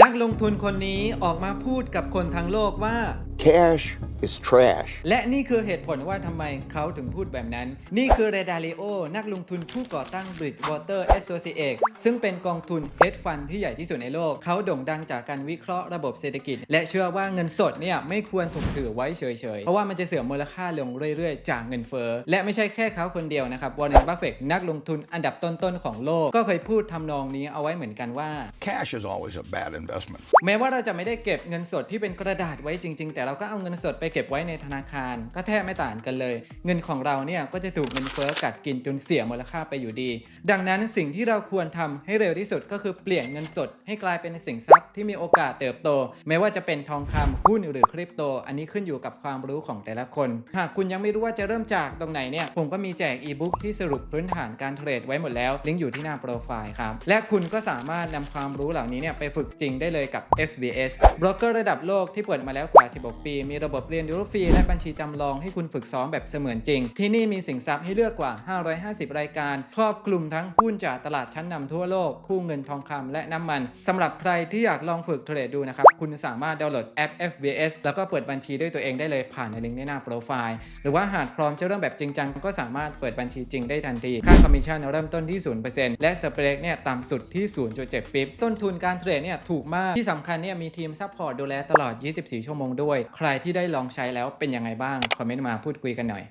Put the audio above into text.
นักลงทุนคนนี้ออกมาพูดกับคนทั้งโลกว่า Cash is trash. และนี่คือเหตุผลว่าทำไมเขาถึงพูดแบบนั้น นี่คือเรดาริโอ นักลงทุนผู้ก่อตั้ง Bridgewater Associates ซึ่งเป็นกองทุน hedge fund ที่ใหญ่ที่สุดในโลก เขาโด่งดังจากการวิเคราะห์ระบบเศรษฐกิจ และเชื่อว่าเงินสดเนี่ยไม่ควรถูกถือไว้เฉยๆ เพราะว่ามันจะเสื่อมมูลค่าลงเรื่อยๆ จากเงินเฟ้อ และไม่ใช่แค่เขาคนเดียวนะครับวอร์เรนบัฟเฟตนักลงทุนอันดับต้นๆของโลก ก็เคยพูดทำนองนี้เอาไว้เหมือนกันว่า Cash is always a bad investment. แม้ว่าเราจะไม่ได้เก็บเงินสดที่เป็นกระดาษไว้จริง ๆ แต่เราก็เอาเงินสดไปเก็บไว้ในธนาคาร ก็แทบไม่ต่างกันเลย เงินของเราเนี่ยก็จะถูกเงินเฟ้อกัดกินจนเสียมูลค่าไปอยู่ดี ดังนั้นสิ่งที่เราควรทำให้เร็วที่สุดก็คือเปลี่ยนเงินสด ให้กลายเป็นสินทรัพย์ที่มีโอกาสเติบโต ไม่ว่าจะเป็นทองคำหุ้นหรือคริปโต อันนี้ขึ้นอยู่กับความรู้ของแต่ละคน หากคุณยังไม่รู้ว่าจะเริ่มจากตรงไหนเนี่ยผมก็มีแจกอีบุ๊กที่สรุปพื้นฐานการเทรดไว้หมดแล้วลิงก์อยู่ที่หน้าโปรไฟล์ครับและคุณก็สามารถนำความรู้เหล่านี้เนี่ยไปฝึกจริงได้เลยกับ FBS บล็อกเกอร์ระดับโลกที่เปิดมาแล้วกว่า 16 ปี มีระบบเรียนรู้ฟรีและบัญชีจำลองให้คุณฝึกซ้อมแบบเสมือนจริง ที่นี่มีสินทรัพย์ให้เลือกกว่า 550 รายการ ครอบคลุมทั้งหุ้นจากตลาดชั้นนำทั่วโลก คู่เงินทองคำและน้ำมันสำหรับใครที่อยากลองฝึกเทรดดูนะครับ คุณสามารถดาวน์โหลดแอป FBS แล้วก็เปิดบัญชีด้วยตัวเองได้เลยผ่านในลิงก์ในหน้าโปรไฟล์ หรือว่าหากพร้อมจะเริ่มแบบจริงจังก็สามารถเปิดบัญชีจริงได้ทันที ค่าคอมมิชชั่นเริ่มต้นที่ 0%และสเปรดเนี่ยต่ำสุดที่ 0.7ปิ๊บต้นทุนการเทรดเนี่ยถูกมากที่สำคัญเนี่ยมีทีมซัพพอร์ตดูแลตลอด 24 ชั่วโมงด้วย ใครที่ได้ลองใช้แล้วเป็นยังไงบ้างคอมเมนต์มาพูดคุยกันหน่อย